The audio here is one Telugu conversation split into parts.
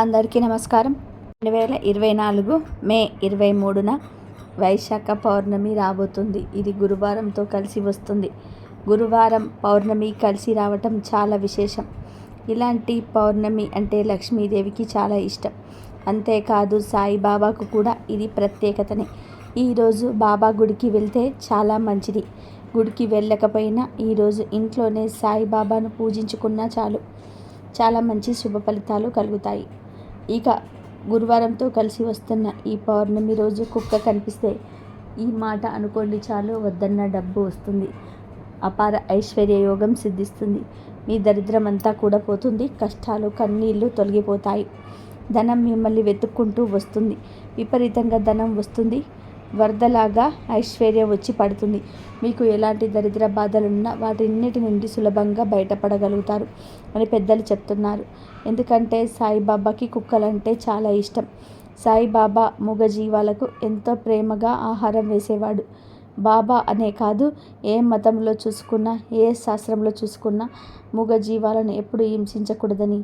అందరికీ నమస్కారం. రెండు వేల ఇరవై నాలుగు మే ఇరవై మూడున వైశాఖ పౌర్ణమి రాబోతుంది. ఇది గురువారంతో కలిసి వస్తుంది. గురువారం పౌర్ణమి కలిసి రావటం చాలా విశేషం. ఇలాంటి పౌర్ణమి అంటే లక్ష్మీదేవికి చాలా ఇష్టం. అంతేకాదు సాయిబాబాకు కూడా ఇది ప్రత్యేకతనే. ఈరోజు బాబా గుడికి వెళ్తే చాలా మంచిది. గుడికి వెళ్ళకపోయినా ఈరోజు ఇంట్లోనే సాయిబాబాను పూజించుకున్నా చాలు. చాలా మంచి శుభ ఫలితాలు కలుగుతాయి. ఇక గురువారంతో కలిసి వస్తున్న ఈ పౌర్ణమి రోజు కుక్క కనిపిస్తే ఈ మాట అనుకోండి చాలు వద్దన్న డబ్బు వస్తుంది. అపార ఐశ్వర్య యోగం సిద్ధిస్తుంది. మీ దరిద్రం అంతా కూడా పోతుంది. కష్టాలు కన్నీళ్ళు తొలగిపోతాయి. ధనం మిమ్మల్ని వెతుక్కుంటూ వస్తుంది. విపరీతంగా ధనం వస్తుంది. వరదలాగా ఐశ్వర్యం వచ్చి పడుతుంది. మీకు ఎలాంటి దరిద్ర బాధలున్నా వాటిన్నిటి నుండి సులభంగా బయటపడగలుగుతారు అని పెద్దలు చెప్తున్నారు. ఎందుకంటే సాయిబాబాకి కుక్కలంటే చాలా ఇష్టం. సాయిబాబా మూగజీవాలకు ఎంతో ప్రేమగా ఆహారం వేసేవాడు. బాబా అనే కాదు ఏ మతంలో చూసుకున్నా ఏ శాస్త్రంలో చూసుకున్నా మూగజీవాలను ఎప్పుడు హింసించకూడదని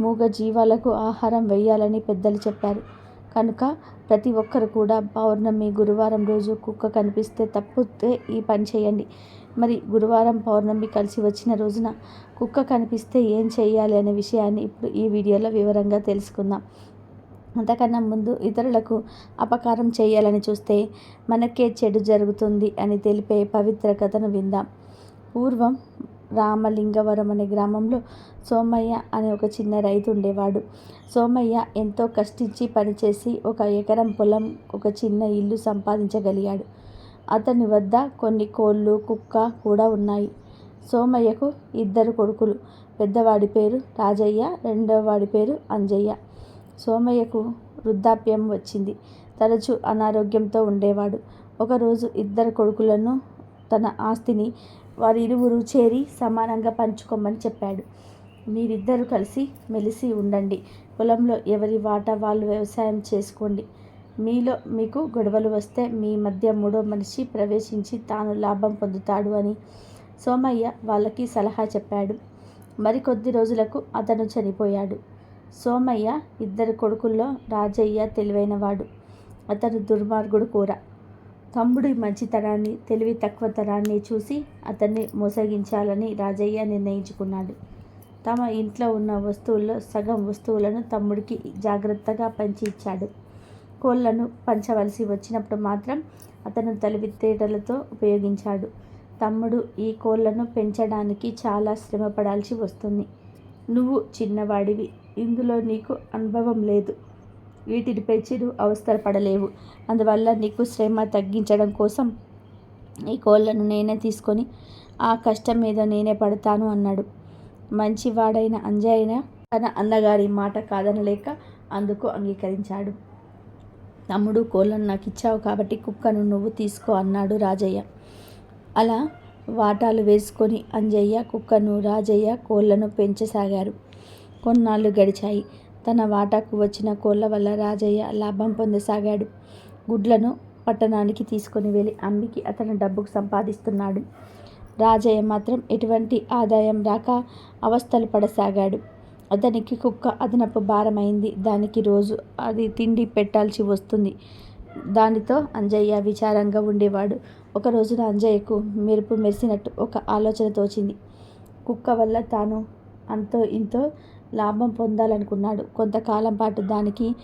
మూగజీవాలకు ఆహారం వేయాలని పెద్దలు చెప్పారు. కనుక ప్రతి ఒక్కరు కూడా పౌర్ణమి గురువారం రోజు కుక్క కనిపిస్తే తప్పితే ఈ పని చేయండి. మరి గురువారం పౌర్ణమి కలిసి వచ్చిన రోజున కుక్క కనిపిస్తే ఏం చేయాలి అనే విషయాన్ని ఇప్పుడు ఈ వీడియోలో వివరంగా తెలుసుకుందాం. అంతకన్నా ముందు ఇతరులకు అపకారం చేయాలని చూస్తే మనకే చెడు జరుగుతుంది అని తెలిపే పవిత్ర కథను విందాం. పూర్వం రామలింగవరం అనే గ్రామంలో సోమయ్య అనే ఒక చిన్న రైతు ఉండేవాడు. సోమయ్య ఎంతో కష్టించి పనిచేసి ఒక ఎకరం పొలం ఒక చిన్న ఇల్లు సంపాదించగలిగాడు. అతని వద్ద కొన్ని కోళ్ళు కుక్క కూడా ఉన్నాయి. సోమయ్యకు ఇద్దరు కొడుకులు. పెద్దవాడి పేరు రాజయ్య రెండవ వాడి పేరు అంజయ్య. సోమయ్యకు వృద్ధాప్యం వచ్చింది. తరచూ అనారోగ్యంతో ఉండేవాడు. ఒకరోజు ఇద్దరు కొడుకులను తన ఆస్తిని వారిరువురు చేరి సమానంగా పంచుకోమని చెప్పాడు. మీరిద్దరూ కలిసి మెలిసి ఉండండి. పొలంలో ఎవరి వాటా వాళ్ళు వ్యవసాయం చేసుకోండి. మీలో మీకు గొడవలు వస్తే మీ మధ్య మూడో మనిషి ప్రవేశించి తాను లాభం పొందుతాడు అని సోమయ్య వాళ్ళకి సలహా చెప్పాడు. మరికొద్ది రోజులకు అతను చనిపోయాడు. సోమయ్య ఇద్దరు కొడుకుల్లో రాజయ్య తెలివైనవాడు. అతను దుర్మార్గుడు కూర తమ్ముడి మంచితనాన్ని తెలివి తక్కువతనాన్ని చూసి అతన్ని మోసగించాలని రాజయ్య నిర్ణయించుకున్నాడు. తమ ఇంట్లో ఉన్న వస్తువుల్లో సగం వస్తువులను తమ్ముడికి జాగ్రత్తగా పంచి ఇచ్చాడు కోళ్ళను పంచవలసి వచ్చినప్పుడు మాత్రం అతను తెలివితేటలతో ఉపయోగించాడు. తమ్ముడు ఈ కోళ్ళను పెంచడానికి చాలా శ్రమపడాల్సి వస్తుంది. నువ్వు చిన్నవాడివి. ఇందులో నీకు అనుభవం లేదు. వీటిని పెంచి అవసరపడలేవు అందువల్ల నీకు శ్రమ తగ్గించడం కోసం ఈ కోళ్ళను నేనే తీసుకొని ఆ కష్టం మీద నేనే పడతాను అన్నాడు. మంచివాడైన అంజయ్య తన అన్నగారి మాట కాదనలేక అందుకు అంగీకరించాడు. తమ్ముడు కోళ్ళను నాకు ఇచ్చావు కాబట్టి కుక్కను నువ్వు తీసుకో అన్నాడు రాజయ్య. అలా వాటాలు వేసుకొని అంజయ్య కుక్కను రాజయ్య కోళ్ళను పెంచసాగారు. కొన్నాళ్ళు గడిచాయి. తన వాటాకు వచ్చిన కోళ్ళ వల్ల రాజయ్య లాభం పొందసాగాడు. గుడ్లను పట్టణానికి తీసుకొని వెళ్ళి అమ్మికి అతను డబ్బుకు సంపాదిస్తున్నాడు. రాజయ్య మాత్రం ఎటువంటి ఆదాయం రాక అవస్థలు పడసాగాడు. అతనికి కుక్క అదనపు భారమైంది. దానికి రోజు అది తిండి పెట్టాల్సి వస్తుంది. దానితో అంజయ్య విచారంగా ఉండేవాడు. ఒక రోజున అంజయ్యకు మెరుపు మెరిసినట్టు ఒక ఆలోచన తోచింది. కుక్క వల్ల తాను అంతో ఇంతో లాభం పొందాలనుకున్నాడు. కొంతకాలం పాటు దానికి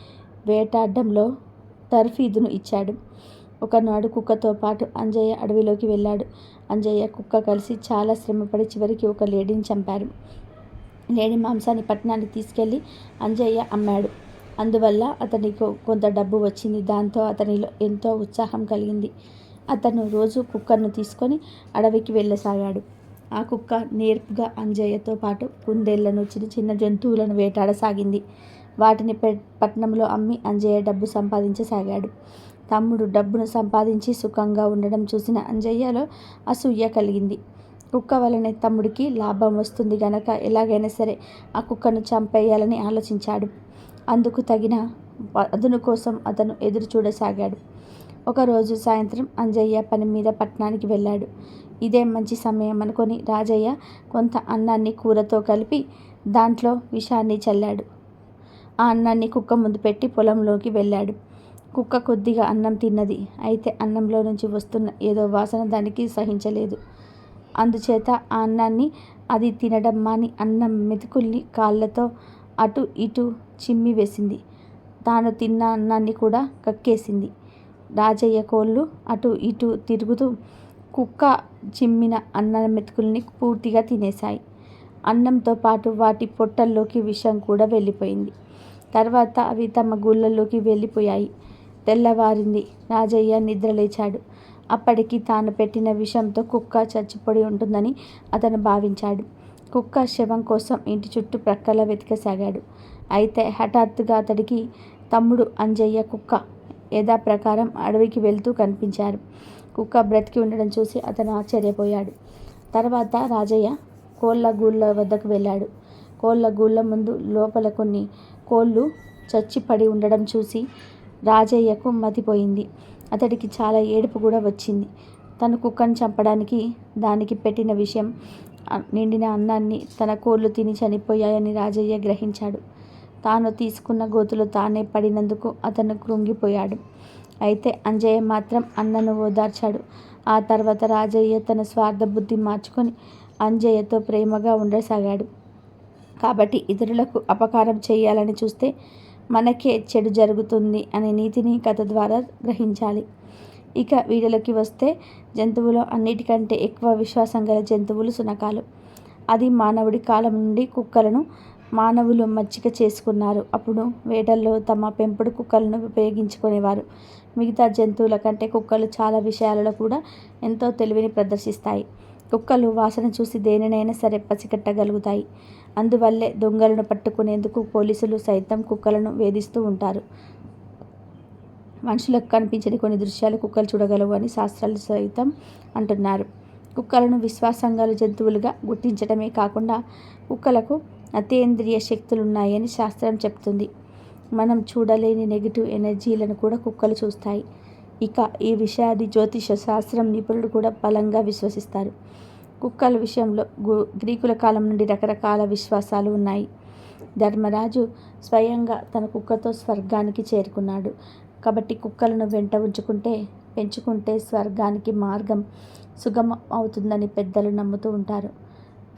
వేటాడడంలో తర్ఫీదును ఇచ్చాడు. ఒకనాడు కుక్కతో పాటు అంజయ్య అడవిలోకి వెళ్ళాడు. అంజయ్య కుక్క కలిసి చాలా శ్రమపడి చివరికి ఒక లేడీని చంపారు. లేడీ మాంసాన్ని పట్టణానికి తీసుకెళ్ళి అంజయ్య అమ్మాడు. అందువల్ల అతనికి కొంత డబ్బు వచ్చింది. దాంతో అతనిలో ఎంతో ఉత్సాహం కలిగింది. అతను రోజు కుక్కను తీసుకొని అడవికి వెళ్ళసాగాడు. ఆ కుక్క నేర్పుగా అంజయ్యతో పాటు కుందేళ్ళను చిన్న చిన్న జంతువులను వేటాడసాగింది. వాటిని పట్టణంలో పట్నంలో అమ్మి అంజయ్య డబ్బు సంపాదించసాగాడు. తమ్ముడు డబ్బును సంపాదించి సుఖంగా ఉండడం చూసిన అంజయ్యలో అసూయ కలిగింది. కుక్క వలనే తమ్ముడికి లాభం వస్తుంది గనక ఎలాగైనా సరే ఆ కుక్కను చంపేయాలని ఆలోచించాడు. అందుకు తగిన అదును కోసం అతను ఎదురు చూడసాగాడు ఒకరోజు సాయంత్రం అంజయ్య పని మీద పట్టణానికి వెళ్ళాడు. ఇదే మంచి సమయం అనుకొని రాజయ్య కొంత అన్నాన్ని కూరతో కలిపి దాంట్లో విషాన్ని చల్లాడు. ఆ అన్నాన్ని కుక్క ముందు పెట్టి పొలంలోకి వెళ్ళాడు. కుక్క కొద్దిగా అన్నం తిన్నది. అయితే అన్నంలో నుంచి వస్తున్న ఏదో వాసన దానికి సహించలేదు. అందుచేత ఆ అన్నాన్ని అది తినడం మాని అన్నం మెతుకుల్ని కాళ్ళతో అటు ఇటు చిమ్మి వేసింది. తాను తిన్న అన్నాన్ని కూడా కక్కేసింది. రాజయ్య కోళ్ళు అటు ఇటు తిరుగుతూ కుక్క చిమ్మిన అన్నం మెతుకుల్ని పూర్తిగా తినేశాయి. అన్నంతో పాటు వాటి పొట్టల్లోకి విషం కూడా వెళ్ళిపోయింది. తర్వాత అవి తమ గుళ్ళల్లోకి వెళ్ళిపోయాయి. తెల్లవారింది. రాజయ్య నిద్రలేచాడు అప్పటికి తాను పెట్టిన విషంతో కుక్క చచ్చిపడి ఉంటుందని అతను భావించాడు. కుక్క శవం కోసం ఇంటి చుట్టూ ప్రక్కల వెతకసాగాడు. అయితే హఠాత్తుగా అతడికి తమ్ముడు అంజయ్య కుక్క యథాప్రకారం అడవికి వెళ్తూ కనిపించారు. కుక్క బ్రతికి ఉండడం చూసి అతను ఆశ్చర్యపోయాడు. తర్వాత రాజయ్య కోళ్ళ గూళ్ళ వద్దకు వెళ్ళాడు. కోళ్ళ గూళ్ళ ముందు లోపల కొన్ని కోళ్ళు చచ్చిపడి ఉండడం చూసి రాజయ్యకు మతిపోయింది. అతడికి చాలా ఏడుపు కూడా వచ్చింది. తను కుక్కను చంపడానికి దానికి పెట్టిన విషయం నిండిన అన్నాన్ని తన కోళ్ళు తిని చనిపోయాయని రాజయ్య గ్రహించాడు. తాను తీసుకున్న గోతులు తానే పడినందుకు అతను కృంగిపోయాడు. అయితే అంజయ్య మాత్రం అన్నను ఓదార్చాడు. ఆ తర్వాత రాజయ్య తన స్వార్థ బుద్ధి మార్చుకొని అంజయ్యతో ప్రేమగా ఉండసాగాడు. కాబట్టి ఇతరులకు అపకారం చేయాలని చూస్తే మనకే చెడు జరుగుతుంది అనే నీతిని కథ ద్వారా గ్రహించాలి. ఇక వీడియోలోకి వస్తే జంతువులో అన్నిటికంటే ఎక్కువ విశ్వాసం గల జంతువులు సునకాలు అది మానవుడి కాలం నుండి కుక్కలను మానవులు మచ్చిక చేసుకున్నారు. అప్పుడు వేటల్లో తమ పెంపుడు కుక్కలను ఉపయోగించుకునేవారు. మిగతా జంతువుల కంటే కుక్కలు చాలా విషయాలలో కూడా ఎంతో తెలివిని ప్రదర్శిస్తాయి. కుక్కలు వాసన చూసి దేనినైనా సరే పసిగట్టగలుగుతాయి. అందువల్లే దొంగలను పట్టుకునేందుకు పోలీసులు సైతం కుక్కలను వేధిస్తూ ఉంటారు. మనుషులకు కనిపించని కొన్ని దృశ్యాలు కుక్కలు చూడగలవు అని శాస్త్రాలు సైతం అంటున్నారు. కుక్కలను విశ్వాసంగాలు జంతువులుగా గుర్తించడమే కాకుండా కుక్కలకు అతీంద్రియ శక్తులు ఉన్నాయని శాస్త్రం చెప్తుంది. మనం చూడలేని నెగిటివ్ ఎనర్జీలను కూడా కుక్కలు చూస్తాయి. ఇక ఈ విషయాన్ని జ్యోతిష శాస్త్రం నిపుణులు కూడా బలంగా విశ్వసిస్తారు. కుక్కల విషయంలో గ్రీకుల కాలం నుండి రకరకాల విశ్వాసాలు ఉన్నాయి. ధర్మరాజు స్వయంగా తన కుక్కతో స్వర్గానికి చేరుకున్నాడు. కాబట్టి కుక్కలను వెంట ఉంచుకుంటే పెంచుకుంటే స్వర్గానికి మార్గం సుగమం అవుతుందని పెద్దలు నమ్ముతూ ఉంటారు.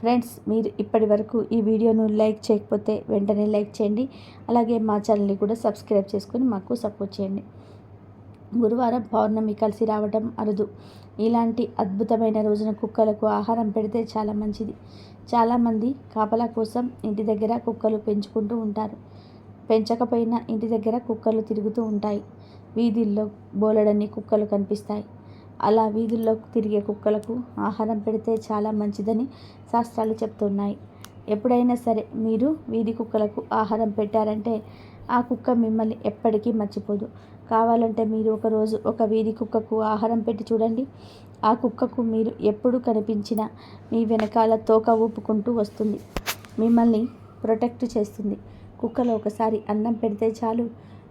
ఫ్రెండ్స్ మీరు ఇప్పటి వరకు ఈ వీడియోను లైక్ చేయకపోతే వెంటనే లైక్ చేయండి. అలాగే మా ఛానల్ని కూడా సబ్స్క్రైబ్ చేసుకొని మాకు సపోర్ట్ చేయండి. గురువారం పౌర్ణమి కలిసి రావడం అరుదు. ఇలాంటి అద్భుతమైన రోజున కుక్కలకు ఆహారం పెడితే చాలా మంచిది. చాలామంది కాపలా కోసం ఇంటి దగ్గర కుక్కలు పెంచుకుంటూ ఉంటారు. పెంచకపోయినా ఇంటి దగ్గర కుక్కలు తిరుగుతూ ఉంటాయి. వీధుల్లో బోలెడన్ని కుక్కలు కనిపిస్తాయి. అలా వీధుల్లో తిరిగే కుక్కలకు ఆహారం పెడితే చాలా మంచిదని శాస్త్రాలు చెప్తున్నాయి. ఎప్పుడైనా సరే మీరు వీధి కుక్కలకు ఆహారం పెట్టారంటే ఆ కుక్క మిమ్మల్ని ఎప్పటికీ మర్చిపోదు. కావాలంటే మీరు ఒకరోజు ఒక వీధి కుక్కకు ఆహారం పెట్టి చూడండి. ఆ కుక్కకు మీరు ఎప్పుడు కనిపించినా మీ వెనకాల తోక ఊపుకుంటూ వస్తుంది. మిమ్మల్ని ప్రొటెక్ట్ చేస్తుంది. కుక్కలు ఒకసారి అన్నం పెడితే చాలు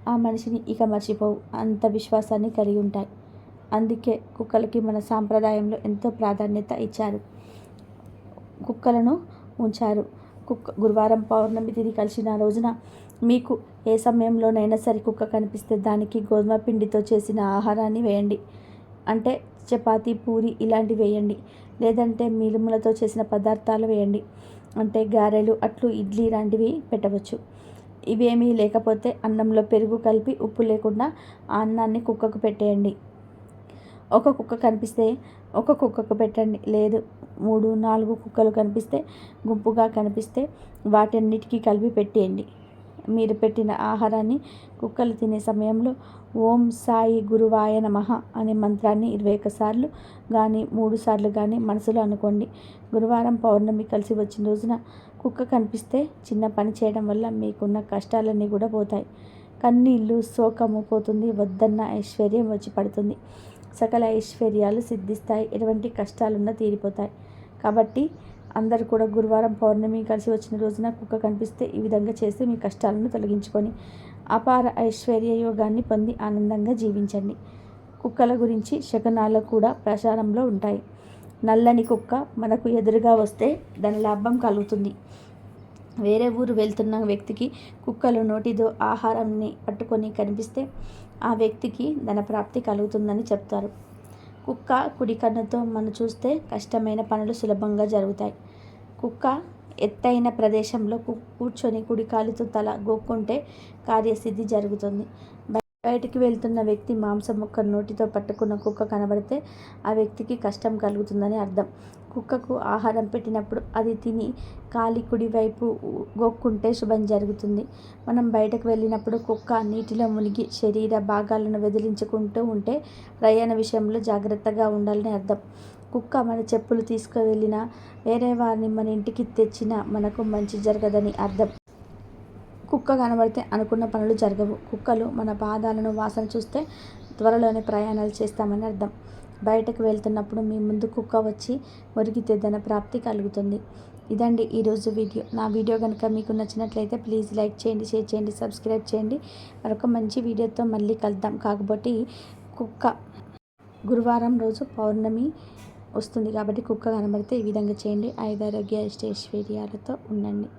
ఆ మనిషిని ఇక మర్చిపోవు. అంత విశ్వాసాన్ని కలిగి ఉంటాయి. అందుకే కుక్కలకి మన సాంప్రదాయంలో ఎంతో ప్రాధాన్యత ఇచ్చారు. కుక్కలను ఉంచారు. కుక్క గురువారం పౌర్ణమి తిరిగి కలిసిన రోజున మీకు ఏ సమయంలోనైనా సరే కుక్క కనిపిస్తే దానికి గోధుమ పిండితో చేసిన ఆహారాన్ని వేయండి. అంటే చపాతీ పూరి ఇలాంటివి వేయండి. లేదంటే మిలుములతో చేసిన పదార్థాలు వేయండి. అంటే గారెలు అట్లు ఇడ్లీ లాంటివి పెట్టవచ్చు. ఇవేమీ లేకపోతే అన్నంలో పెరుగు కలిపి ఉప్పు లేకుండా ఆ అన్నాన్ని కుక్కకు పెట్టేయండి. ఒక కుక్క కనిపిస్తే ఒక కుక్కకు పెట్టండి. లేదు మూడు నాలుగు కుక్కలు కనిపిస్తే గుంపుగా కనిపిస్తే వాటన్నిటికీ కలిపి పెట్టేయండి. మీరు పెట్టిన ఆహారాన్ని కుక్కలు తినే సమయంలో ఓం సాయి గురువాయ నమ అనే మంత్రాన్ని ఇరవై ఒక్కసార్లు కానీ మూడు సార్లు కానీ మనసులో అనుకోండి. గురువారం పౌర్ణమి కలిసి వచ్చిన రోజున కుక్క కనిపిస్తే చిన్న పని చేయడం వల్ల మీకున్న కష్టాలన్నీ కూడా పోతాయి. కన్నీళ్ళు శోకము పోతుంది. వద్దన్న ఐశ్వర్యం వచ్చి పడుతుంది. సకల ఐశ్వర్యాలు సిద్ధిస్తాయి. ఎటువంటి కష్టాలున్నా తీరిపోతాయి. కాబట్టి అందరు కూడా గురువారం పౌర్ణమి కలిసి వచ్చిన రోజున కుక్క కనిపిస్తే ఈ విధంగా చేసి మీ కష్టాలను తొలగించుకొని అపార ఐశ్వర్య యోగాన్ని పొంది ఆనందంగా జీవించండి. కుక్కల గురించి శకనాలు కూడా ప్రచారంలో ఉంటాయి. నల్లని కుక్క మనకు ఎదురుగా వస్తే దాని లాభం కలుగుతుంది. వేరే ఊరు వెళ్తున్న వ్యక్తికి కుక్కలు నోటితో ఆహారాన్ని పట్టుకొని కనిపిస్తే ఆ వ్యక్తికి ధనప్రాప్తి కలుగుతుందని చెప్తారు. కుక్క కుడి కన్నుతో మనం చూస్తే కష్టమైన పనులు సులభంగా జరుగుతాయి. కుక్క ఎత్తైన ప్రదేశంలో కూర్చొని కుడి కాలుతో తల గోక్కుంటే కార్యసిద్ధి జరుగుతుంది. బయటికి వెళ్తున్న వ్యక్తి మాంసం ముక్క నోటితో పట్టుకున్న కుక్క కనబడితే ఆ వ్యక్తికి కష్టం కలుగుతుందని అర్థం. కుక్కకు ఆహారం పెట్టినప్పుడు అది తిని కాలి కుడి వైపు గోక్కుంటే శుభం జరుగుతుంది. మనం బయటకు వెళ్ళినప్పుడు కుక్క నీటిలో మునిగి శరీర భాగాలను వెదిలించుకుంటూ ఉంటే ప్రయాణ విషయంలో జాగ్రత్తగా ఉండాలని అర్థం. కుక్క మన చెప్పులు తీసుకువెళ్ళినా వేరే వారిని మన ఇంటికి తెచ్చినా మనకు మంచి జరగదని అర్థం. కుక్క కనబడితే అనుకున్న పనులు జరగవు. కుక్కలు మన పాదాలను వాసన చూస్తే త్వరలోనే ప్రయాణాలు చేస్తామని అర్థం. బయటకు వెళ్తున్నప్పుడు మీ ముందు కుక్క వచ్చి మురిగితే ధన ప్రాప్తి కలుగుతుంది. ఇదండి ఈరోజు వీడియో. నా వీడియో కనుక మీకు నచ్చినట్లయితే ప్లీజ్ లైక్ చేయండి షేర్ చేయండి సబ్స్క్రైబ్ చేయండి. మరొక మంచి వీడియోతో మళ్ళీ కలుద్దాం. కాకపోతే కుక్క గురువారం రోజు పౌర్ణమి వస్తుంది కాబట్టి కుక్క కనబడితే ఈ విధంగా చేయండి. ఐదారోగ్య ఐశ్వర్యాలతో ఉండండి.